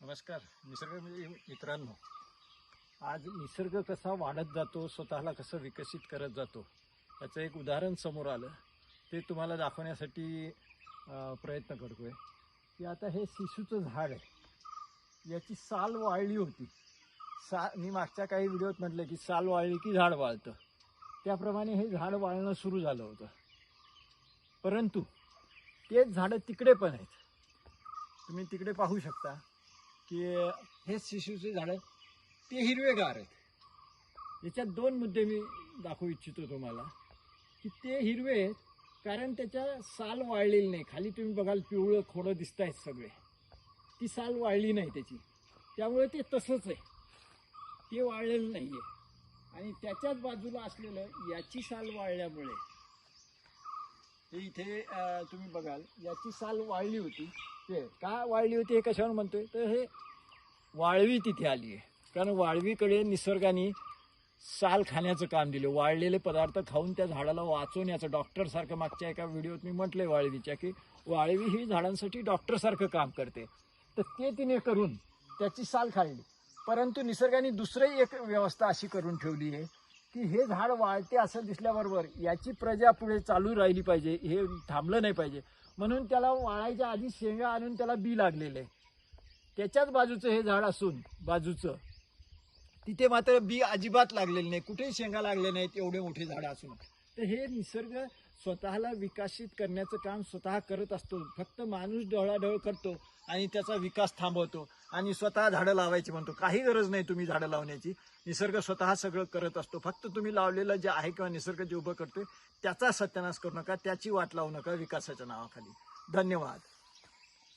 नमस्कार निसर्ग म्हणजे मित्रांनो. आज निसर्ग कसा वाढत जातो स्वतःला कसं विकसित करत जातो याचं एक उदाहरण समोर आलं. ते तुम्हाला दाखवण्यासाठी प्रयत्न प्रयत्न करतोय. की आता हे शिशूचं झाड आहे. याची साल वाळली होती. सा मी मागच्या काही व्हिडिओत म्हटलं की साल वाळली की झाड वाळतं. त्याप्रमाणे हे झाड वाळणं सुरू झालं होतं. परंतु तेच झाडं तिकडे पण आहेत. तुम्ही तिकडे पाहू शकता. की हे शिशूचे झाडं ते हिरवेगार आहेत. याच्यात दोन मुद्दे मी दाखवू इच्छितो तुम्हाला. की ते हिरवे आहेत कारण त्याच्या साल वाळलेली नाही. खाली तुम्ही बघाल पिवळं खोडं दिसत आहेत सगळे. ती साल वाळली नाही त्याची. त्यामुळे ते तसंच आहे. ते वाळलेलं नाही आहे आणि त्याच्याच बाजूला असलेलं याची साल वाळल्यामुळे हे इथे तुम्ही बघाल याची साल वाळली होती. ते का वाळली होती हे कशावर म्हणतोय? तर हे वाळवी तिथे आली आहे कारण वाळवीकडे निसर्गाने साल खाण्याचं काम दिलं. वाळलेले पदार्थ खाऊन त्या झाडाला वाचवण्याचं डॉक्टरसारखं मागच्या एका व्हिडिओत मी म्हटलंय वाळवीच्या की वाळवी ही झाडांसाठी डॉक्टरसारखं काम करते. तर ते तिने करून त्याची साल खाल्ली. परंतु निसर्गाने दुसरंही एक व्यवस्था अशी करून ठेवली आहे की हे झाड वाळते असं दिसल्याबरोबर याची प्रजा पुढे चालू राहिली पाहिजे. हे थांबलं नाही पाहिजे. म्हणून त्याला वाळायच्या आधी शेंगा आणून त्याला बी लागलेलं. आहे त्याच्याच बाजूचं हे झाड असून बाजूचं. तिथे मात्र बी अजिबात लागलेलं नाही. कुठेही शेंगा लागले नाहीत एवढे मोठे झाड असून. तर हे निसर्ग स्वतःला विकसित करण्याचं काम स्वतः करत असतो. फक्त माणूस डोळाडोळ करतो आणि त्याचा विकास थांबवतो आणि स्वतः झाडं लावायची म्हणतो. काही गरज नाही तुम्ही झाडं लावण्याची. निसर्ग स्वतः सगळं करत असतो. फक्त तुम्ही लावलेलं जे आहे किंवा निसर्ग जे उभं करतोय त्याचा सत्यानाश करू नका त्याची वाट लावू नका विकासाच्या नावाखाली. धन्यवाद.